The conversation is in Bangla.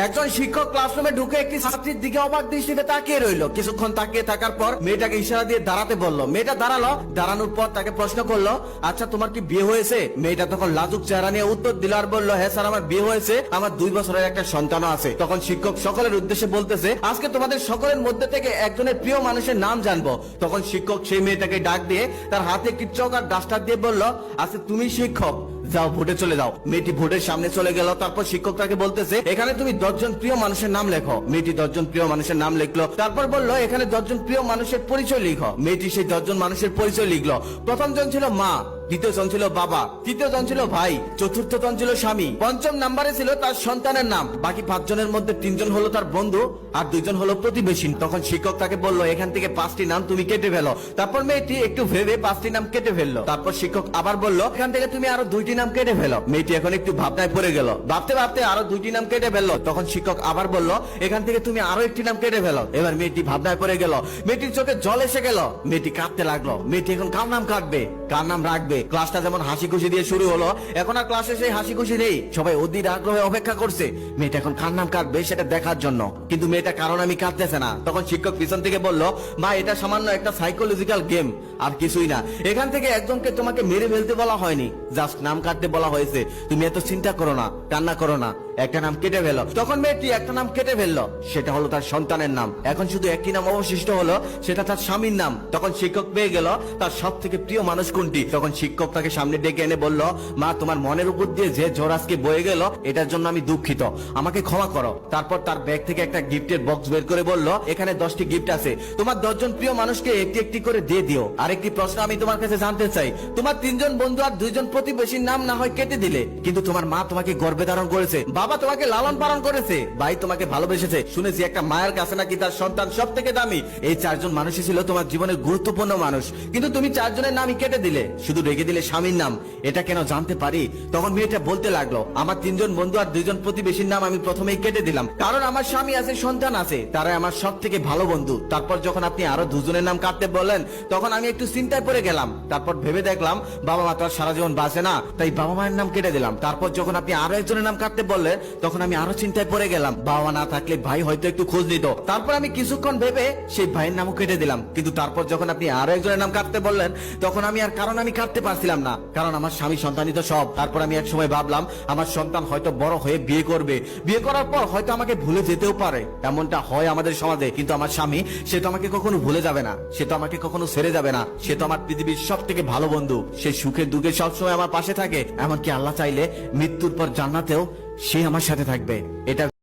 একজন শিক্ষক ক্লাসরুমে ঢুকে একটি ছাত্রীর দিকে অবাক দৃষ্টিতে তাকিয়ে রইল। কিছুক্ষণ তাকিয়ে থাকার পর মেয়েটাকে ইশারা দিয়ে দাঁড়াতে বলল। মেয়েটা দাঁড়াল, দাঁড়ানোর পর তাকে প্রশ্ন করল আচ্ছা তোমার কি বিয়ে হয়েছে? মেয়েটা তখন লাজুক চেহারা নিয়ে উত্তর দিল আর বলল হ্যাঁ স্যার, আমার বিয়ে হয়েছে। আমার দুই বছরের একটা সন্তানও আছে। তখন শিক্ষক সকলের উদ্দেশ্যে বলতেছে, আজকে তোমাদের সকলের মধ্যে থেকে একজনের প্রিয় মানুষের নাম জানব। তখন শিক্ষক সেই মেয়েটাকে ডাক দিয়ে তার হাতে একটি চক আর ডাস্টার দিয়ে বলল আচ্ছা তুমি শিক্ষক। যাও, ভোটে চলে যাও। মেয়েটি ভোটের সামনে চলে গেল, তারপর শিক্ষক তাকে বলতেছে, এখানে তুমি দশজন প্রিয় মানুষের নাম লেখো। মেয়েটি দশজন প্রিয় মানুষের নাম লিখলো, তারপর বলল, এখানে দশজন প্রিয় মানুষের পরিচয় লিখো। মেয়েটি সেই দশজন মানুষের পরিচয় লিখলো। প্রথম জন ছিল মা দ্বিতীয় জন ছিল বাবা, তৃতীয় জন ছিল ভাই, চতুর্থ জন ছিল স্বামী। পঞ্চম নাম্বারে ছিল তার সন্তানের নাম। বাকি পাঁচজনের মধ্যে তিনজন হলো তার বন্ধু আর দুইজন হলো প্রতিবেশী। তখন শিক্ষক তাকে বলল, এখান থেকে পাঁচটি নাম তুমি কেটে ফেলো। তারপর মেয়েটি একটু ভেবে পাঁচটি নাম কেটে ফেলল। তারপর শিক্ষক আবার বলল, এখান থেকে তুমি আরও দুইটি নাম কেটে ফেলো। মেয়েটি এখন একটু ভাবনায় পড়ে গেল। ভাবতে ভাবতে আরও দুইটি নাম কেটে ফেলল। তখন শিক্ষক আবার বলল, এখান থেকে তুমি আরও একটি নাম কেটে ফেলো। এবার মেয়েটি ভাবনায় পড়ে গেল। মেয়েটির চোখে জল এসে গেল। মেয়েটি কাঁদতে লাগল। মেয়েটি এখন কার নাম কাটবে? কার নাম রাখবে? ক্লাসটা যেমন হাসি খুশি দিয়ে শুরু হলো, এখন আর ক্লাসে সেই হাসি খুশি নেই। সবাই অধীর আগ্রহে অপেক্ষা করছে। মেয়েটা এখন কার নাম কাটবে সেটা দেখার জন্য। কিন্তু মেয়েটা কারণ আমি কাঁদতেছে না। তখন শিক্ষক পিছন থেকে বলল, মা, এটা সামান্য একটা সাইকোলজিক্যাল গেম আর কিছুই না। এখান থেকে একজনকে তোমাকে মেরে ফেলতে বলা হয়নি। জাস্ট নাম কাটতে বলা হয়েছে। তুমি এত চিন্তা করো না, কান্না করো না। একটা নাম কেটে ফেলো। তখন মেয়েটি একটা নাম কেটে ফেলল। সেটা হলো তার সন্তানের নাম। এখন শুধু একটি নাম অবশিষ্ট হলো, সেটা তার স্বামীর নাম। তখন শিক্ষক পেয়ে গেল তার সব থেকে প্রিয় মানুষ কোনটি? তখন শিক্ষক তাকে সামনে ডেকে এনে বলল, মা, তোমার মনের উপর দিয়ে যে ঝড় আজকে বয়ে গেল, এটার জন্য আমি দুঃখিত। আমাকে ক্ষমা করো। তারপর তার ব্যাগ থেকে একটা গিফটের বক্স বের করে বলল, এখানে দশটি গিফট আছে। তোমার দশজন প্রিয় মানুষকে একটি একটি করে দিয়ে দিও। আরেকটি প্রশ্ন আমি তোমার কাছে জানতে চাই। তোমার তিনজন বন্ধু আর দুইজন প্রতিবেশীর নাম না হয় কেটে দিলে, কিন্তু তোমার মা তোমাকে গর্বে ধারণ করেছে। বাবা তোমাকে লালন পালন করেছে। ভাই তোমাকে ভালোবেসেছে। শুনেছি একটা মায়ের কাছে নাকি তার সন্তান সব থেকে দামি। এই চারজন মানুষই ছিল তোমার জীবনের গুরুত্বপূর্ণ মানুষ। কিন্তু তুমি চারজনের নামই কেটে দিলে। শুধু রেখে দিলে স্বামীর নাম। এটা কেন জানতে পারি? তখন মেয়েটা বলতে লাগল, আমার তিনজন বন্ধু আর দুইজন প্রতিবেশীর নাম আমি প্রথমেই কেটে দিলাম। কারণ আমার স্বামী আছে, সন্তান আছে। তারাই আমার সব থেকে ভালো বন্ধু। তারপর যখন আপনি আরও দুজনের নাম কাটতে বললেন, তখন আমি একটু চিন্তায় পড়ে গেলাম। তারপর ভেবে দেখলাম বাবা মা তো আর সারা জীবন বাঁচে না। তাই বাবা মায়ের নাম কেটে দিলাম। তারপর যখন আপনি আরও একজনের নাম কাটতে বললেন তখন আমি আরও চিন্তায় পড়ে গেলাম। বাবা না থাকলে ভাই হয়তো একটু খোঁজ নিত। তারপর আমি কিছুক্ষণ ভেবে সেই ভাইয়ের নামও কেটে দিলাম। কিন্তু তারপর যখন আপনি আরও একজনের নাম কাটতে বললেন, তখন আমি আর কারণ আমি কাটতে পারছিলাম না। কারণ আমার স্বামী সন্তানই তো সব। তারপর আমি এক সময় ভাবলাম, আমার সন্তান হয়তো বড় হয়ে বিয়ে করবে। বিয়ে করার পর হয়তো আমাকে ভুলে যেতেও পারে। এমনটা হয় আমাদের সমাজে। কিন্তু আমার স্বামী, সে তো আমাকে কখনো ভুলে যাবে না। সে তো আমাকে কখনো ছেড়ে যাবে না। সে তো আমার পৃথিবীর সব থেকে ভালো বন্ধু। সে সুখে দুঃখে সবসময় আমার পাশে থাকে। এমনকি আল্লাহ চাইলে মৃত্যুর পর জান্নাতেও সে আমার সাথে থাকবে। এটা